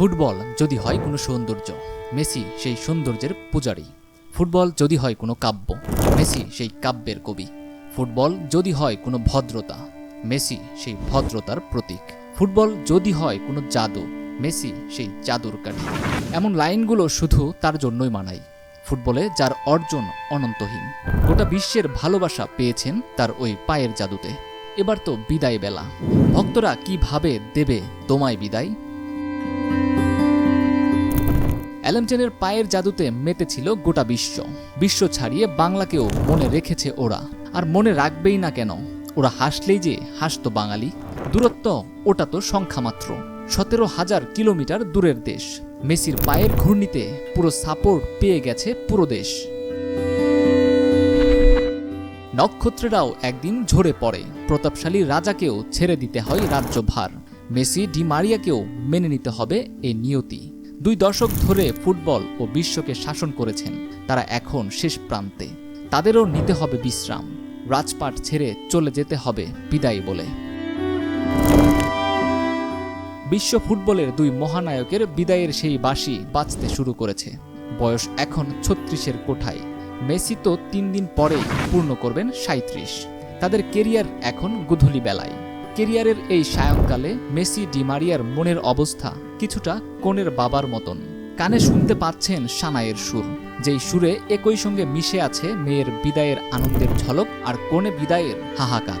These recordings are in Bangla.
ফুটবল যদি হয় কোনো সৌন্দর্য, মেসি সেই সৌন্দর্যের পূজারী। ফুটবল যদি হয় কোনো কাব্য, মেসি সেই কাব্যের কবি। ফুটবল যদি হয় কোনো ভদ্রতা, মেসি সেই ভদ্রতার প্রতীক। ফুটবল যদি হয় কোনো জাদু, মেসি সেই জাদুর কাঠি। এমন লাইনগুলো শুধু তার জন্যই মানায়। ফুটবলে যার অর্জন অনন্তহীন, গোটা বিশ্বের ভালোবাসা পেয়েছেন তার ওই পায়ের জাদুতে। এবার তো বিদায় বেলা ভক্তরা কীভাবে দেবে তোমায় বিদায়? অ্যালেমটেনের পায়ের জাদুতে মেতেছিল গোটা বিশ্ব। বিশ্ব ছাড়িয়ে বাংলাকেও মনে রেখেছে ওরা। আর মনে রাখবেই না কেন, ওরা হাসলেই যে হাসতো বাঙালি। দূরত্ব, ওটা তো সংখ্যা মাত্র সতেরো হাজার কিলোমিটার দূরের দেশ। মেসির পায়ের ঘূর্ণিতে পুরো সাপোর্ট পেয়ে গেছে পুরো দেশ। নক্ষত্রেরাও একদিন ঝরে পড়ে। প্রতাপশালী রাজাকেও ছেড়ে দিতে হয় রাজ্যভার। মেসি ডিমারিয়াকেও মেনে নিতে হবে এই নিয়তি। দুই দশক ধরে ফুটবল ও বিশ্বকে শাসন করেছেন। তারা এখন শেষ প্রান্তে। তাদেরও নিতে হবে বিশ্রাম। রাজপাট ছেড়ে চলে যেতে হবে বিদায় বলে। বিশ্ব ফুটবলের দুই মহানায়কের বিদায়ের সেই বাসি বাঁচতে শুরু করেছে। বয়স এখন ছত্রিশের কোঠায়। মেসি তো তিন দিন পরেই পূর্ণ করবেন সাঁত্রিশ তাদের কেরিয়ার এখন গুধলি বেলায়। কেরিয়ারের এই সায়ংকালে মেসি ডিমারিয়ার মনের অবস্থা কিছুটা কোণের বাবার মতন। কানে শুনতে পাচ্ছেন সানায়ের সুর, যেই সুরে একই সঙ্গে মিশে আছে মেয়ের বিদায়ের আনন্দের ঝলক আর কোণে বিদায়ের হাহাকার।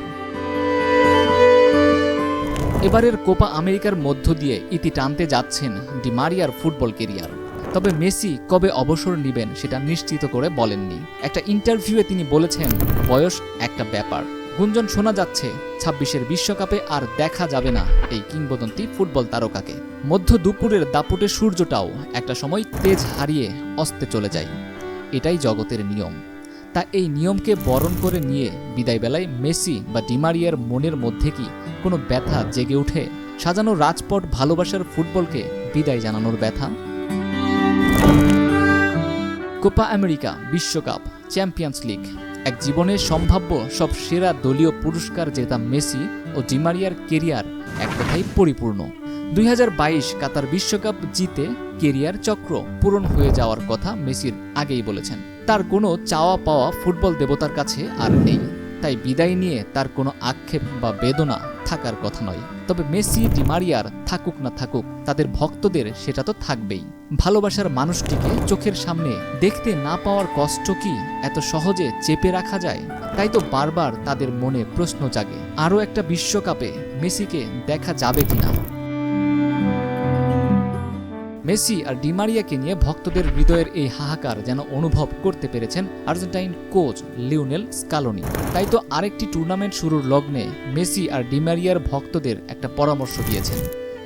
এবারের কোপা আমেরিকার মধ্য দিয়ে ইতি টানতে যাচ্ছেন ডিমারিয়ার ফুটবল কেরিয়ার। তবে মেসি কবে অবসর নেবেন সেটা নিশ্চিত করে বলেননি। একটা ইন্টারভিউয়ে তিনি বলেছেন, বয়স একটা ব্যাপার। গুঞ্জন শোনা যাচ্ছে, ছাব্বিশের বিশ্বকাপে আর দেখা যাবে না এই কিংবদন্তি ফুটবল তারকাকে। মধ্য দুপুরের দাপুটে সূর্যটাও একটা সময় তেজ হারিয়ে অস্তে চলে যায়। এটাই জগতের নিয়ম। তা এই নিয়মকে বরণ করে নিয়ে বিদায় বেলায় মেসি বা ডিমারিয়ার মনের মধ্যে কি কোনো ব্যথা জেগে উঠে সাজানো রাজপট ভালোবাসার ফুটবলকে বিদায় জানানোর ব্যথা? কোপা আমেরিকা বিশ্বকাপ, চ্যাম্পিয়ন্স লিগ। এক জীবনের সম্ভাব্য সব সেরা দলীয় পুরস্কার জেতা মেসি ও ডিমারিয়ার কেরিয়ার এক কথাই পরিপূর্ণ। দুই হাজার বাইশ কাতার বিশ্বকাপ জিতে কেরিয়ার চক্র পূরণ হয়ে যাওয়ার কথা মেসির আগেই বলেছেন। তার কোনো চাওয়া পাওয়া ফুটবল দেবতার কাছে আর নেই। তাই বিদায় নিয়ে তার কোনো আক্ষেপ বা বেদনা থাকার কথা নয়। তবে মেসি ডিমারিয়ার থাকুক না থাকুক, তাদের ভক্তদের সেটা তো থাকবেই। ভালোবাসার মানুষটিকে চোখের সামনে দেখতে না পাওয়ার কষ্ট কি এত সহজে চেপে রাখা যায়? তাই তো বারবার তাদের মনে প্রশ্ন জাগে, আরও একটা বিশ্বকাপে মেসিকে দেখা যাবে কিনা? মেসি আর ডিমারিয়াকে নিয়ে ভক্তদের হৃদয়ের এই হাহাকার যেন অনুভব করতে পেরেছেন আর্জেন্টাইন কোচ লিওনেল স্কালোনি। তাই তো আরেকটি টুর্নামেন্ট শুরুর লগ্নে মেসি আর ডিমারিয়ার ভক্তদের একটা পরামর্শ দিয়েছেন।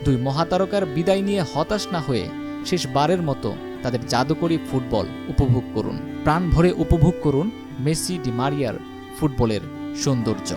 দুই মহাতারকার বিদায় নিয়ে হতাশ না হয়ে শেষবারের মতো তাদের জাদুকরী ফুটবল উপভোগ করুন। প্রাণ ভরে উপভোগ করুন মেসি ডিমারিয়ার ফুটবলের সৌন্দর্য।